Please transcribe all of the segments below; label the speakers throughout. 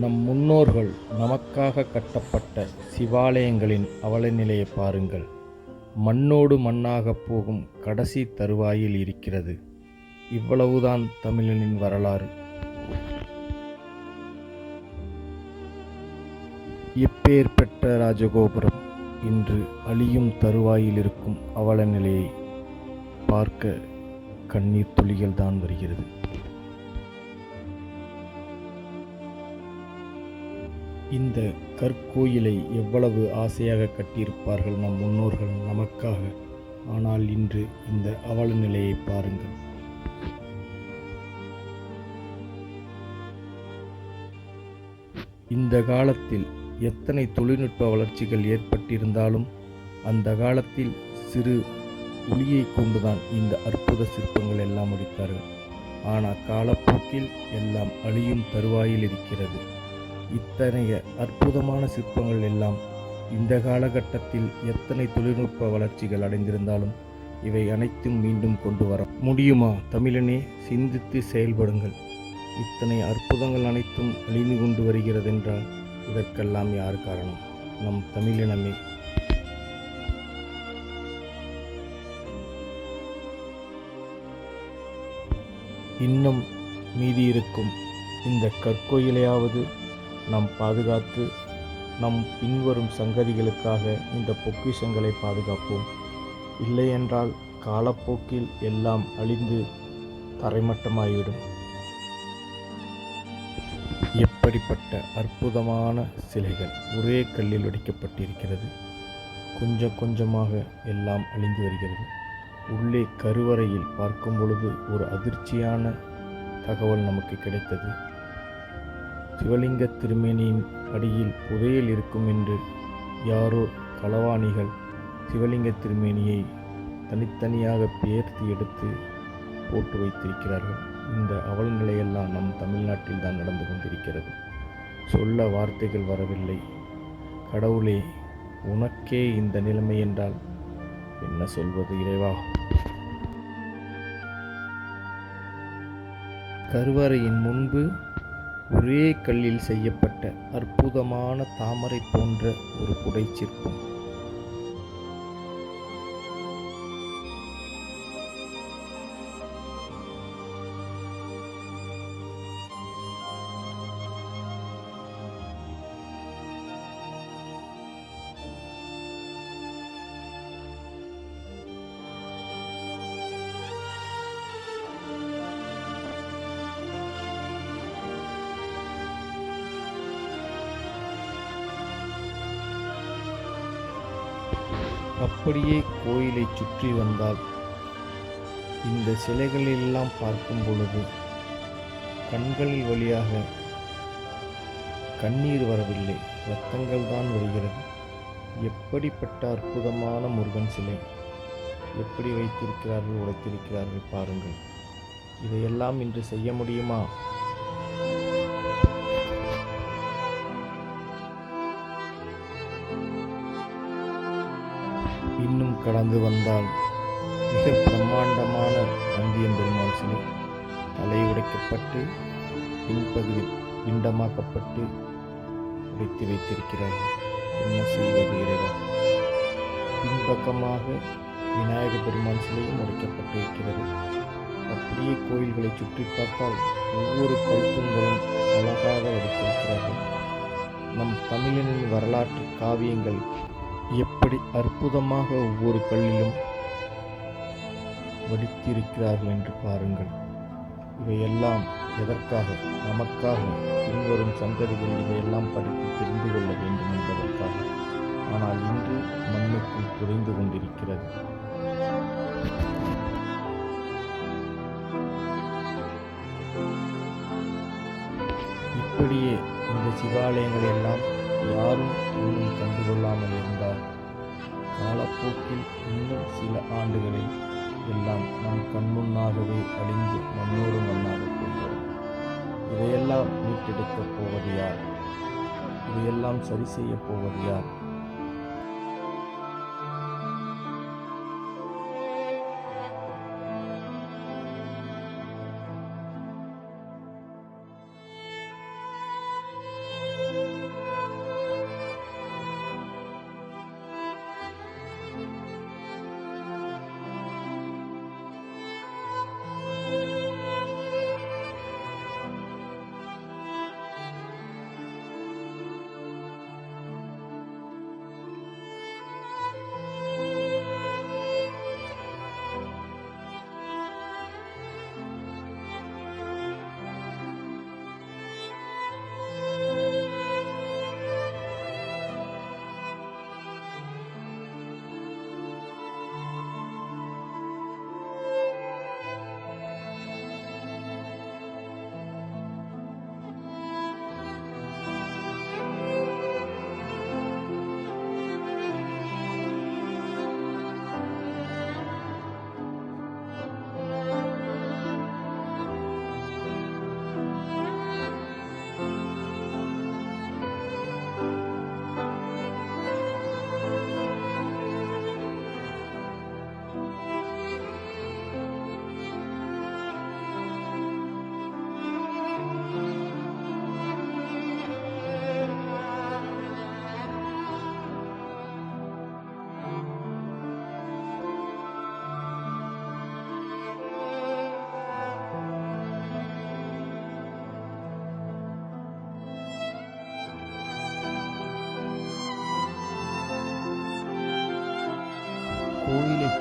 Speaker 1: நம் முன்னோர்கள் நமக்காக கட்டப்பட்ட சிவாலயங்களின் அவலநிலையை பாருங்கள். மண்ணோடு மண்ணாகப் போகும் கடைசி தருவாயில் இருக்கிறது. இவ்வளவுதான் தமிழனின் வரலாறு. எப்பேற்பட்ட ராஜகோபுரம் இன்று அழியும் தருவாயில் இருக்கும் அவல நிலையை பார்க்க கண்ணீர் துளிகள் தான் வருகிறது. இந்த கற்கோயிலை எவ்வளவு ஆசையாக கட்டியிருப்பார்கள் நம் முன்னோர்கள் நமக்காக? ஆனால் இன்று இந்த அவல நிலையை பாருங்கள். இந்த காலத்தில் எத்தனை தொழில்நுட்ப வளர்ச்சிகள் ஏற்பட்டிருந்தாலும் அந்த காலத்தில் சிறு ஒளியை கொண்டுதான் இந்த அற்புத சிற்பங்கள் எல்லாம் முடித்தார்கள். ஆனால் காலப்போக்கில் எல்லாம் அழியும் தருவாயில் இருக்கிறது. இத்தனைய அற்புதமான சிற்பங்கள் எல்லாம் இந்த காலகட்டத்தில் எத்தனை தொழில்நுட்ப வளர்ச்சிகள் அடைந்திருந்தாலும் இவை அனைத்தும் மீண்டும் கொண்டு வர முடியுமா? தமிழனே சிந்தித்து செயல்படுங்கள். இத்தனை அற்புதங்கள் அனைத்தும் அழிந்து கொண்டு வருகிறதென்றால் இதற்கெல்லாம் யார் காரணம்? நம் தமிழினமே. இன்னும் மீதி இருக்கும் இந்த கற்கோயிலையாவது நாம் பாதுகாத்து நம் பின்வரும் சங்கதிகளுக்காக இந்த பொக்கிஷங்களை பாதுகாப்போம். இல்லையென்றால் காலப்போக்கில் எல்லாம் அழிந்து தரைமட்டமாகிவிடும். எப்படிப்பட்ட அற்புதமான சிலைகள் ஒரே கல்லில் வடிக்கப்பட்டிருக்கிறது. கொஞ்சம் கொஞ்சமாக எல்லாம் அழிந்து வருகிறது. உள்ளே கருவறையில் பார்க்கும் பொழுது ஒரு அதிர்ச்சியான தகவல் நமக்கு கிடைத்தது. சிவலிங்க திருமேனியின் அடியில் புதையல் இருக்கும் என்று யாரோ களவாணிகள் சிவலிங்க திருமேனியை தனித்தனியாக பேர்த்து எடுத்து போட்டு வைத்திருக்கிறார்கள். இந்த அவல நிலையெல்லாம் நம் தமிழ்நாட்டில் தான் நடந்து கொண்டிருக்கிறது. சொல்ல வார்த்தைகள் வரவில்லை. கடவுளே உனக்கே இந்த நிலைமை என்றால் என்ன சொல்வது இறைவா? கருவறையின் முன்பு ஒரே கல்லில் செய்யப்பட்ட அற்புதமான தாமரை போன்ற ஒரு புடை அப்படியே கோயிலை சுற்றி வந்தால் இந்த சிலைகளெல்லாம் பார்க்கும் பொழுது கண்களில் வழியாக கண்ணீர் வரவில்லை. ரத்தங்கள் தான் வருகிறது. எப்படிப்பட்ட அற்புதமான முருகன் சிலை. எப்படி வைத்திருக்கிறார்கள் உடைத்திருக்கிறார்கள் பாருங்கள். இதையெல்லாம் இன்று செய்ய முடியுமா? இன்னும் கடந்து வந்தால் மிக பிரம்மாண்டமான வந்தியம் பெருமாள் சிலை தலை உடைக்கப்பட்டு பின்பகுதி பிண்டமாக்கப்பட்டு உடைத்து வைத்திருக்கிறார்கள் என்ன செய்வது இறைவா? பின்பக்கமாக விநாயக பெருமான் சிலையும் உடைக்கப்பட்டு இருக்கிறது அப்படியே கோயில்களை சுற்றி பார்த்தால் ஒவ்வொரு கழுத்துங்களும் அழகாக வடித்திருக்கிறார்கள் நம் தமிழனின் வரலாற்று காவியங்கள் எப்படி அற்புதமாக ஒவ்வொரு கல்லிலும் வடித்திருக்கிறார்கள் என்று பாருங்கள். இவையெல்லாம் எதற்காக? நமக்காக. பின்வரும் சந்ததிகள் இதையெல்லாம் படித்து தெரிந்து கொள்ள வேண்டும் என்பதற்காக. ஆனால் இன்று மண்ணுக்குள் புரிந்து கொண்டிருக்கிறது. இப்படியே இந்த சிவாலயங்கள் எல்லாம் யாரும் இன்னும் கண்டுகொள்ளாமல் இருந்தால் காலப்போக்கில் இன்னும் சில ஆண்டுகளில் எல்லாம் நம் கண்முன்னாகவே அழிந்து மண்ணோடு மண்ணாக போகிறோம். இதையெல்லாம் மீட்டெடுக்கப் போவது யார்? இதையெல்லாம் சரி செய்யப் போவது யார்?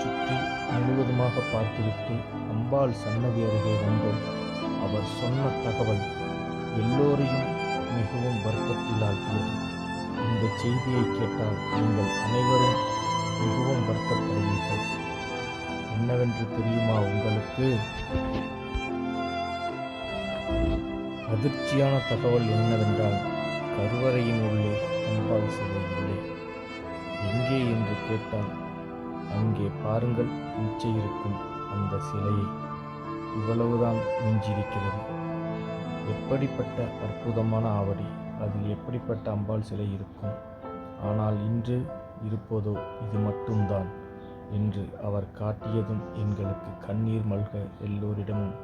Speaker 1: சுற்றி முழுவதுமாக பார்த்துவிட்டு அம்பாள் சன்னதி அருகே வந்தோம் அவர் சொன்ன தகவல் எல்லோரையும் மிகவும் வருத்தத்தில் ஆழ்த்தியது இந்த செய்தியை கேட்டால் நீங்கள் அனைவரும் மிகவும் வருத்தப்படுவீர்கள். என்னவென்று தெரியுமா உங்களுக்கு? அதிர்ச்சியான தகவல் என்னவென்றால் கருவறையின் உள்ளே அம்பாள் சிலை இல்லை எங்கே என்று கேட்டால் அங்கே பாருங்கள் மிச்ச இருக்கும் அந்த சிலையை. இவ்வளவுதான் மிஞ்சியிருக்கிறது. எப்படிப்பட்ட அற்புதமான ஆவடி அதில் எப்படிப்பட்ட அம்பாள் சிலை இருக்கும்? ஆனால் இன்று இருப்பதோ இது மட்டும்தான் என்று அவர் காட்டியதும் எங்களுக்கு கண்ணீர் மல்க எல்லோரிடமும்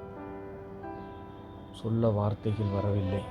Speaker 1: சொல்ல வார்த்தைகள் வரவில்லை.